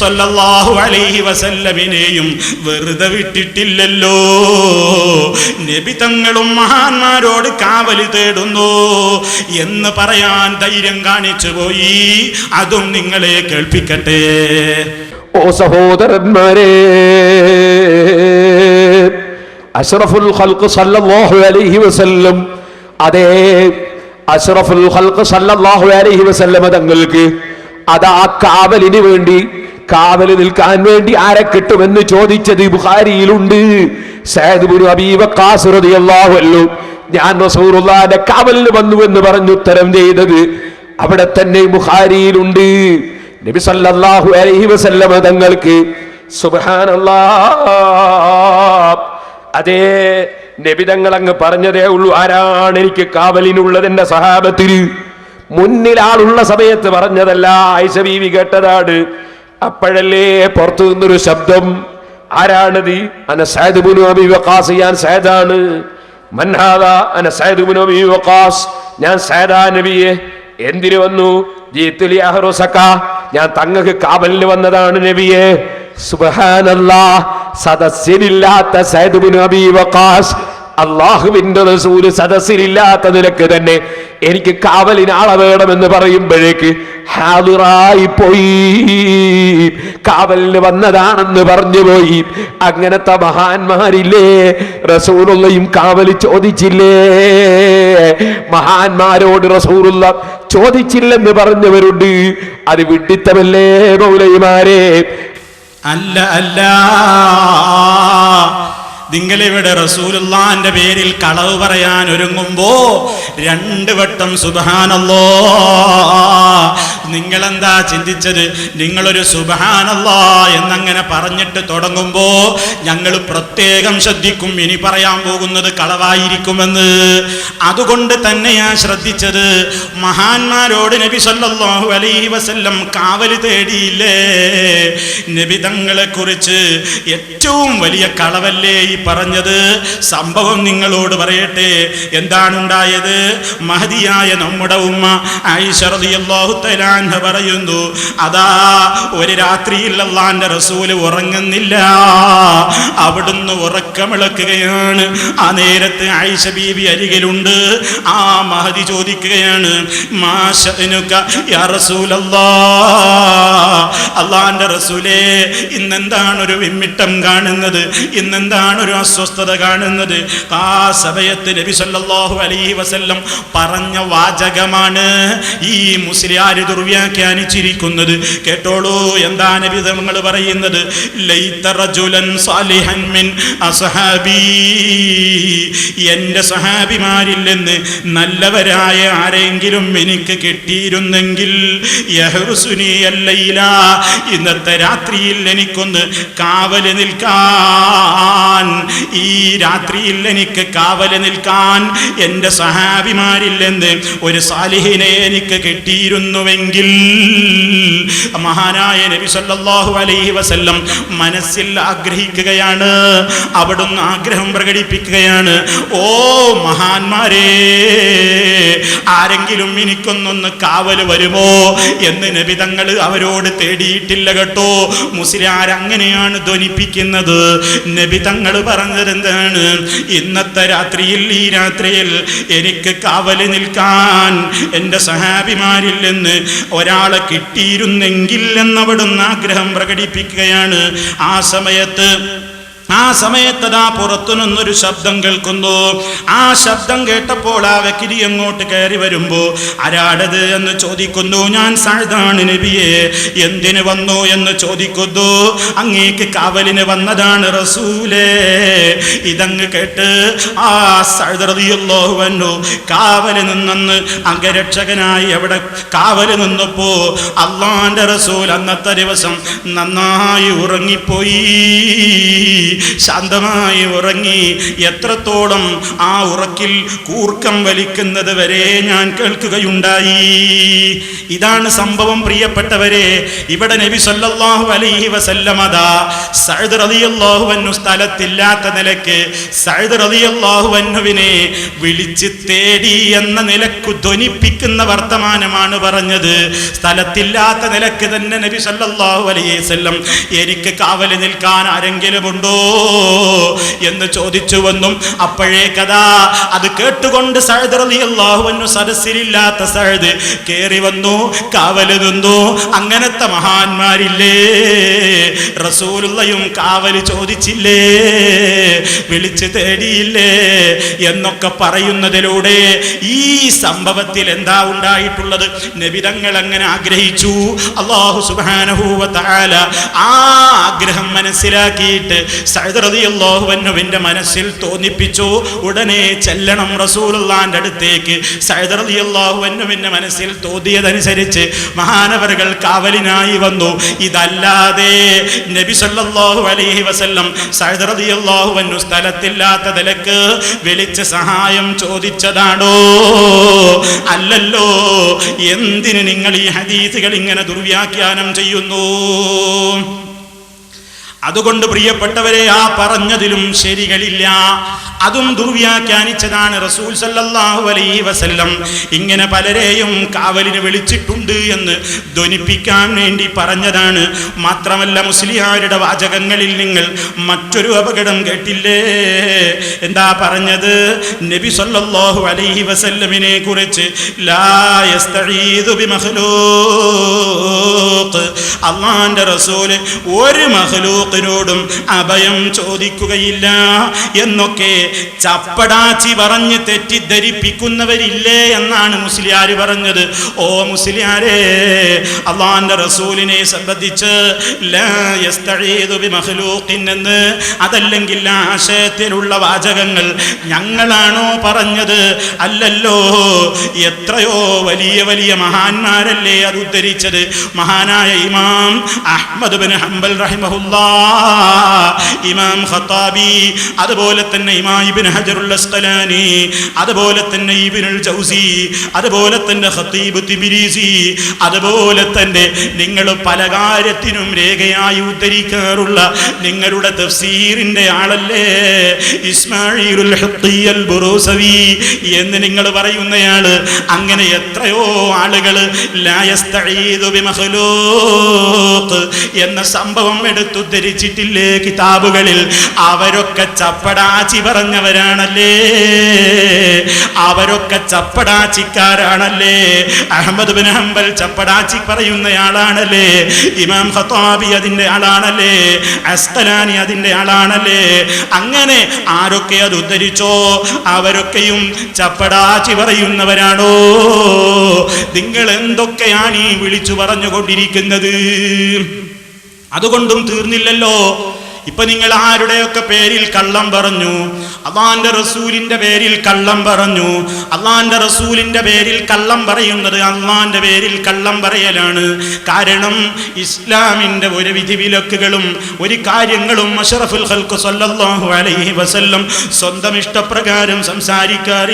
സല്ലല്ലാഹു അലൈഹി വസല്ലമിനെയും വെറുതെ വിട്ടിട്ടില്ലല്ലോ. നബി തങ്ങളും മഹാന്മാരോട് കാവൽ തേടുന്നു എന്ന് പറയാൻ ധൈര്യം കാണിച്ചു പോയി. അതും നിങ്ങളെ കേൾപ്പിക്കട്ടെ. ഓ സഹോദരന്മാരെ അഷ്റഫുൽ ഖൽഖ് സല്ലല്ലാഹു അലൈഹി വസല്ലം അതേ അഷ്റഫുൽ സല്ലല്ലാഹു അലൈഹി വസല്ലം തങ്ങൾക്ക് അതാ കാവലിന് വേണ്ടി കാവൽ നിൽക്കാൻ വേണ്ടി ആരെ കിട്ടുമെന്ന് ചോദിച്ചത് ബുഹാരിയിലുണ്ട് ഞാൻ റസൂലുള്ളാഹിന്റെ കാവലിന് വന്നു എന്ന് പറഞ്ഞു ഉത്തരം ചെയ്തത് അവിടെ തന്നെ ബുഹാരിയിലുണ്ട് നബി സല്ലല്ലാഹു അലൈഹി വസല്ലമ തങ്ങൾക്ക് അതേ നബി തങ്ങൾ അങ്ങ് പറഞ്ഞതേ ഉള്ളൂ ആരാണ് എനിക്ക് കാവലിനുള്ളത് എന്റെ സഹാബത്തിന്? മുന്നിൽ ആളുള്ള സമയത്ത് പറഞ്ഞതല്ല ആയിഷ ബീവി കേട്ടതാണ്. അപ്പോഴല്ലേ പുറത്തു നിന്നൊരു ശബ്ദം ആരാണത് അന സയ്യിദ് ഇബ്നു അബീ വഖാസ്. ഞാൻ സയ്യിദാണ് മൻ ഹാദാ? അന സയ്യിദ് ഇബ്നു അബീ വഖാസ്. ഞാൻ സയ്യിദാ നബിയെ. എന്തിനു വന്നു? ജീത്തുലി ഞാൻ തങ്ങൾക്ക് കാവലിന് വന്നതാണ് നബിയെ. സുബ്ഹാനല്ലാ. സദസ്സിലില്ലാത്ത സയ്യിദ് ഇബ്നു അബീ വഖാസ്. അള്ളാഹുവിന്റെ റസൂൽ സദസ്സിലില്ലാത്ത നിലയ്ക്ക് തന്നെ. എനിക്ക് കാവലിന് ആളെ വേണമെന്ന് പറയുമ്പോഴേക്ക് ഹാദിറായി പോയി. കാവലിന് വന്നതാണെന്ന് പറഞ്ഞു പോയി. അങ്ങനത്തെ മഹാന്മാരില്ലേ? റസൂറുള്ളയും കാവലി ചോദിച്ചില്ലേ? മഹാന്മാരോട് റസൂറുള്ള ചോദിച്ചില്ലെന്ന് പറഞ്ഞവരുണ്ട്. അത് വിഡിത്തമല്ലേ മൗലൈമാരെ അല്ല അല്ല. നിങ്ങളിവിടെ റസൂലുള്ളാന്റെ പേരിൽ കളവ് പറയാൻ ഒരുങ്ങുമ്പോ രണ്ട് വട്ടം സുബഹാനല്ലോ. നിങ്ങളെന്താ ചിന്തിച്ചത്? നിങ്ങളൊരു സുബഹാനല്ലോ എന്നങ്ങനെ പറഞ്ഞിട്ട് തുടങ്ങുമ്പോ ഞങ്ങൾ പ്രത്യേകം ശ്രദ്ധിക്കും. ഇനി പറയാൻ പോകുന്നത് കളവായിരിക്കുമെന്ന്. അതുകൊണ്ട് തന്നെയാ ശ്രദ്ധിച്ചത്. മഹാന്മാരോട് നബി സല്ലല്ലാഹു അലൈഹി വസല്ലം കാവൽ തേടിയില്ലേ? നബി തങ്ങളെ കുറിച്ച് ഏറ്റവും വലിയ കളവല്ലേ ഈ പറഞ്ഞത്. സംഭവം നിങ്ങളോട് പറയട്ടെ. എന്താണുണ്ടായത്? മഹതിയായ നമ്മുടെ ഉമ്മ തആല പറയുന്നു അതാ ഒരു രാത്രിയിൽ അള്ളാന്റെ റസൂൽ ഉറങ്ങുന്നില്ല. അവിടുന്ന് ഉറക്കമിളക്കുകയാണ്. ആ നേരത്ത് ആയിഷ ബീവി അരികിലുണ്ട്. ആ മഹതി ചോദിക്കുകയാണ് അള്ളാന്റെ റസൂലേ ഇന്നെന്താണ് ഒരു വിമ്മിട്ടം കാണുന്നത്? ഇന്നെന്താണ് ഒരു അസ്വസ്ഥത കാണുന്നത്. ആ സമയത്ത് നബി സല്ലാഹു അലൈഹി വസല്ലം പറഞ്ഞ വാചകമാണ് ഈ മുസ്ലിയാര് ദുർവ്യാഖ്യാനിച്ചിരിക്കുന്നത്. കേട്ടോളൂ എന്താ നബി തങ്ങൾ പറയുന്നത്? എന്റെ സഹാബിമാരിൽ നിന്ന് നല്ലവരായ ആരെങ്കിലും എനിക്ക് കിട്ടിയിരുന്നെങ്കിൽ ഇന്നത്തെ രാത്രിയിൽ എനിക്കൊന്ന് കാവൽ നിൽക്കാൻ ഈ രാത്രിയിൽ എനിക്ക് കാവൽ നിൽക്കാൻ എന്റെ സഹാബിമാരില്ലെന്ന് ഒരു സാലിഹിനെ എനിക്ക് കിട്ടിയിരുന്നുവെങ്കിൽ മഹാനായ നബി സല്ലല്ലാഹു അലൈഹി വസല്ലം മനസ്സിൽ ആഗ്രഹിക്കുകയാണ് അവിടുന്ന് ആഗ്രഹം പ്രകടിപ്പിക്കുകയാണ് ഓ മഹാന്മാരെ ആരെങ്കിലും എനിക്കൊന്നൊന്ന് കാവൽ വരുമോ? എന്ന് നബി തങ്ങൾ അവരോട് തേടിയിട്ടില്ല കേട്ടോ. മുസ്ലിം അങ്ങനെയാണ് ധ്വനിപ്പിക്കുന്നത്. നബി തങ്ങൾ പറഞ്ഞത് എന്താണ് ഇന്നത്തെ രാത്രിയിൽ ഈ രാത്രിയിൽ എനിക്ക് കാവൽ നിൽക്കാൻ എന്റെ സഹാബിമാരിൽ ഒരാളെ കിട്ടിയിരുന്നെങ്കിൽ എന്നവിടുന്ന് ആഗ്രഹം പ്രകടിപ്പിക്കുകയാണ്. ആ സമയത്ത് ആ സമയത്തതാ പുറത്തു നിന്നൊരു ശബ്ദം കേൾക്കുന്നു. ആ ശബ്ദം കേട്ടപ്പോൾ ആ വക്കിരി അങ്ങോട്ട് കയറി വരുമ്പോ ആരാടത്? എന്ന് ചോദിക്കുന്നു. ഞാൻ സഴുതാണ് നബിയെ. എന്തിനു വന്നു? എന്ന് ചോദിക്കുന്നു. അങ്ങേക്ക് കാവലിന് വന്നതാണ് റസൂലേ. ഇതങ്ങ് കേട്ട് ആ സഴുതറിയല്ലോ വന്നു കാവൽ നിന്നെന്ന് അംഗരക്ഷകനായി അവിടെ കാവൽ നിന്നപ്പോ അള്ളാന്റെ റസൂൽ അന്നത്തെ ദിവസം നന്നായി ഉറങ്ങിപ്പോയി. ശാന്തമായി ഉറങ്ങി എത്രത്തോളം ആ ഉറക്കിൽ കൂർക്കം വലിക്കുന്നത് വരെ ഞാൻ കേൾക്കുകയുണ്ടായി. ഇതാണ് സംഭവം പ്രിയപ്പെട്ടവരെ. ഇവിടെ നബി സല്ലാഹു അലൈഹി വസല്ലമദാ സഴുദ് റളിയല്ലാഹു അൻഹു സ്ഥലത്തില്ലാത്ത നിലയ്ക്ക് സഴുദ് റളിയല്ലാഹു അൻഹുവിനെ വിളിച്ച് തേടി എന്ന നിലയ്ക്ക് ധ്വനിപ്പിക്കുന്ന വർത്തമാനമാണ് പറഞ്ഞത്. സ്ഥലത്തില്ലാത്ത നിലയ്ക്ക് തന്നെ നബി സല്ലാഹു അലൈഹി വല്ലം എനിക്ക് കാവൽ നിൽക്കാൻ ആരെങ്കിലും ഉണ്ടോ? എന്ന് ചോദിച്ചു അപ്പോഴേ കഥാ അത് കേട്ടുകൊണ്ട് സരസിലില്ലാത്ത സഅദ് കേറി വന്നു കാവൽ നിന്നു. അങ്ങനത്തെ മഹാന്മാരില്ലേ? റസൂലുള്ളയും കാവൽ ചോദിച്ചില്ലേ? വിളിച്ചു തേടിയില്ലേ? എന്നൊക്കെ പറയുന്നതിലൂടെ ഈ സംഭവത്തിൽ എന്താ ഉണ്ടായിട്ടുള്ളത്? നബിതങ്ങൾ അങ്ങനെ ആഗ്രഹിച്ചു. അള്ളാഹു സുബാനഹൂവ താല ആ ആഗ്രഹം മനസ്സിലാക്കിയിട്ട് അൻഹുവിന്റെ മനസ്സിൽ തോന്നിപ്പിച്ചു. ഉടനെ ചെല്ലണം റസൂലുള്ളാന്റെ അടുത്തേക്ക്. അൻഹുവിന്റെ മനസ്സിൽ തോന്നിയതനുസരിച്ച് മഹാനവറുകൾ കാവലിനായി വന്നു. ഇതല്ലാതെ നബി സല്ലല്ലാഹു അലൈഹി വസല്ലം അൻഹു സ്ഥലത്തില്ലാത്ത നിലയ്ക്ക് വിളിച്ച് സഹായം ചോദിച്ചതാണോ? അല്ലല്ലോ. എന്തിന് നിങ്ങൾ ഈ ഹദീസുകൾ ഇങ്ങനെ ദുർവ്യാഖ്യാനം ചെയ്യുന്നു? അതുകൊണ്ട് പ്രിയപ്പെട്ടവരെ ആ പറഞ്ഞതിലും ശരികളില്ല. അതും ദുർവ്യാഖ്യാനിച്ചതാണ് റസൂൽ സല്ലാഹു അലൈഹി വസല്ലം. ഇങ്ങനെ പലരെയും കാവലിന് വിളിച്ചിട്ടുണ്ട് എന്ന് ധ്വനിപ്പിക്കാൻ വേണ്ടി പറഞ്ഞതാണ്. മാത്രമല്ല മുസ്ലിയാരുടെ വാചകങ്ങളിൽ നിങ്ങൾ മറ്റൊരു അപകടം കേട്ടില്ലേ? എന്താ പറഞ്ഞത്? നബി സല്ലാഹു അലൈഹി വസല്ലമിനെ കുറിച്ച് അള്ളാന്റെ റസൂൽ ഒരു മഹ്ലൂക്കിനോടും അഭയം ചോദിക്കുകയില്ല എന്നൊക്കെ ചപ്പടാച്ചി പറഞ്ഞ് തെറ്റിദ്ധരിപ്പിക്കുന്നവരില്ലേ എന്നാണ് മുസ്ലിയാർ പറഞ്ഞത്. ഓ മുസ്ലിയാരെ അള്ളാന്റെ റസൂലിനെ സംബന്ധിച്ച് എന്ന് അതല്ലെങ്കിൽ ആശയത്തിലുള്ള വാചകങ്ങൾ ഞങ്ങളാണോ പറഞ്ഞത്? അല്ലല്ലോ എത്രയോ വലിയ വലിയ മഹാന്മാരല്ലേ അത് ഉദ്ധരിച്ചത്. മഹാനായ ഇമാം അഹമ്മദ് ബിൻ ഹംബൽ റഹിമഹുല്ലാ ഇമാം ഖത്താബി അതുപോലെ തന്നെ ഇമാം ഇബ്നു ഹജറുൽ അസ്ഖലാനി അതുപോലെ തന്നെ ഇബ്നുൽ ജൗസി അതുപോലെ തന്നെ ഖത്തീബ് തിബിരീസി അതുപോലെ തന്നെ നിങ്ങൾ പല കാര്യത്തിനും രേഖയായി ഉദ്ധരിക്കാറുള്ള നിങ്ങളുടെ തഫ്സീറിന്റെ ആളല്ലേ? ഇസ്മായിലുൽ ഹഖിയൽ ബുറൂസവി എന്ന് നിങ്ങൾ പറയുന്നയാൾ അങ്ങനെ എത്രയോ ആളുകൾ എന്ന സംഭവം എടുത്തുദ്ധരിച്ചിട്ടില്ലേ കിതാബുകളിൽ? അവരൊക്കെ ചപ്പടാച്ചി പറഞ്ഞവരാണല്ലേ? അവരൊക്കെ ചപ്പടാച്ചിക്കാരാണല്ലേ? അഹമ്മദ് ബിൻ ഹംബൽ ചപ്പടാച്ചി പറയുന്നയാളാണല്ലേ? ഇമാം ഹത്താബി അതിന്റെ ആളാണല്ലേ? അസ്തലാനി അതിന്റെ ആളാണല്ലേ? അങ്ങനെ ആരൊക്കെ അത് ഉദ്ധരിച്ചോ? അവരൊക്കെയും ചപ്പടാച്ചി പറയുന്നവരാണോ? നിങ്ങൾ എന്തൊക്കെയാണ് ഈ വിളിച്ചു പറഞ്ഞുകൊണ്ടിരിക്കുന്നത്? അതുകൊണ്ടും തീർന്നില്ലല്ലോ. ഇപ്പൊ നിങ്ങൾ ആരുടെയൊക്കെ പേരിൽ കള്ളം പറഞ്ഞു? അള്ളാന്റെ റസൂലിന്റെ പേരിൽ കള്ളം പറഞ്ഞു. അള്ളാന്റെ റസൂലിന്റെ പേരിൽ കള്ളം പറയുന്നത് അള്ളാന്റെ പേരിൽ കള്ളം പറയലാണ്. കാരണം ഇസ്ലാമിന്റെ ഒരു വിധിവിലക്കുകളും ഒരു കാര്യങ്ങളും അഷറഫുൽ ഖൽഖ് സല്ലല്ലാഹു അലൈഹി വസല്ലം സ്വന്തം ഇഷ്ടപ്രകാരം സംസാരിക്കാറ്